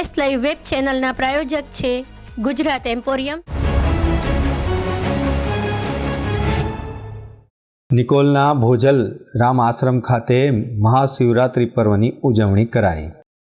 S live web ચેનલના પ્રાયોજક છે ગુજરાત એમ્પોરિયમ. નિકોલના ભોજલ રામ આશ્રમ ખાતે મહાશિવરાત્રિ પર્વની ઉજવણી કરાઈ.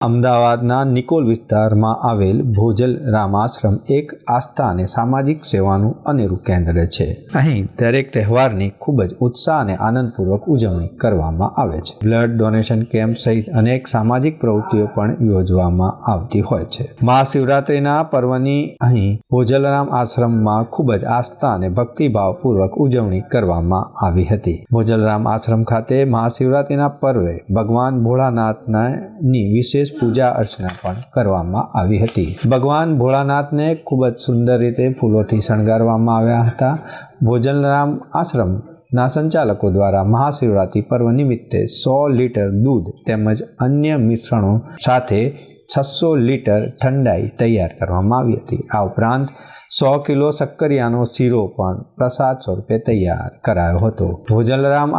અમદાવાદના નિકોલ વિસ્તારમાં આવેલ ભોજલ રામાશ્રમ એક આસ્થા અને સામાજિક સેવાનું અનેરું કેન્દ્ર છે. અહીં દરેક તહેવારની ખૂબ જ ઉત્સાહ અને આનંદપૂર્વક ઉજવણી કરવામાં આવે છે. બ્લડ ડોનેશન કેમ્પ સહિત અનેક સામાજિક પ્રવૃત્તિઓ પણ યોજવામાં આવતી હોય છે. મહાશિવરાત્રિના પર્વની અહીં ભોજલરામ આશ્રમમાં ખૂબ જ આસ્થા અને ભક્તિભાવપૂર્વક ઉજવણી કરવામાં આવી હતી. ભોજલરામ આશ્રમ ખાતે મહાશિવરાત્રિના પર્વે ભગવાન ભોળાનાથની વિશેષ પૂજા અર્ચના પણ કરવામાં આવી હતી. ભગવાન ભોળાનાથને ખૂબ જ સુંદર રીતે ફૂલોથી શણગારવામાં આવ્યા હતા. ભોજનરામ આશ્રમ ના સંચાલકો દ્વારા મહાશિવરાત્રિ પર્વ નિમિત્તે સો લીટર દૂધ તેમજ અન્ય મિશ્રણો સાથે છસો લીટર ઠંડાઈ તૈયાર કરવામાં આવી હતી. આ ઉપરાંત સો કિલો શક્કરિયાનો શીરો પણ પ્રસાદ સ્વરૂપે તૈયાર કરાયો હતો. ભોજલરામ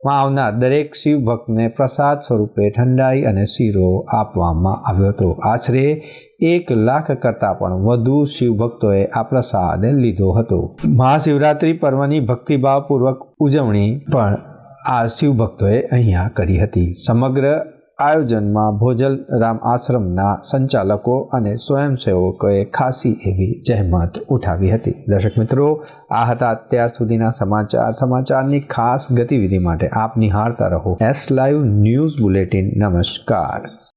આશ્રમમાં આવનાર દરેક શિવ ભક્તને પ્રસાદ સ્વરૂપે ઠંડાઈ અને શીરો આપવામાં આવ્યો હતો. આશરે એક લાખ કરતાં પણ વધુ શિવ ભક્તોએ આ પ્રસાદ લીધો હતો. મહાશિવરાત્રિ પર્વની ભક્તિભાવપૂર્વક ઉજવણી પણ આ શિવ ભક્તોએ અહીંયા કરી હતી. સમગ્ર આયોજનમાં ભોજલ રામ આશ્રમના સંચાલકો અને સ્વયંસેવકોએ ખાસી એવી જહેમત ઉઠાવી હતી. દર્શક મિત્રો, આ હતા અત્યાર સુધીના સમાચાર. સમાચારની ખાસ ગતિવિધિ માટે આપ નિહાળતા રહો. એસ લાઈવ ન્યૂઝ બુલેટિન નમસ્કાર.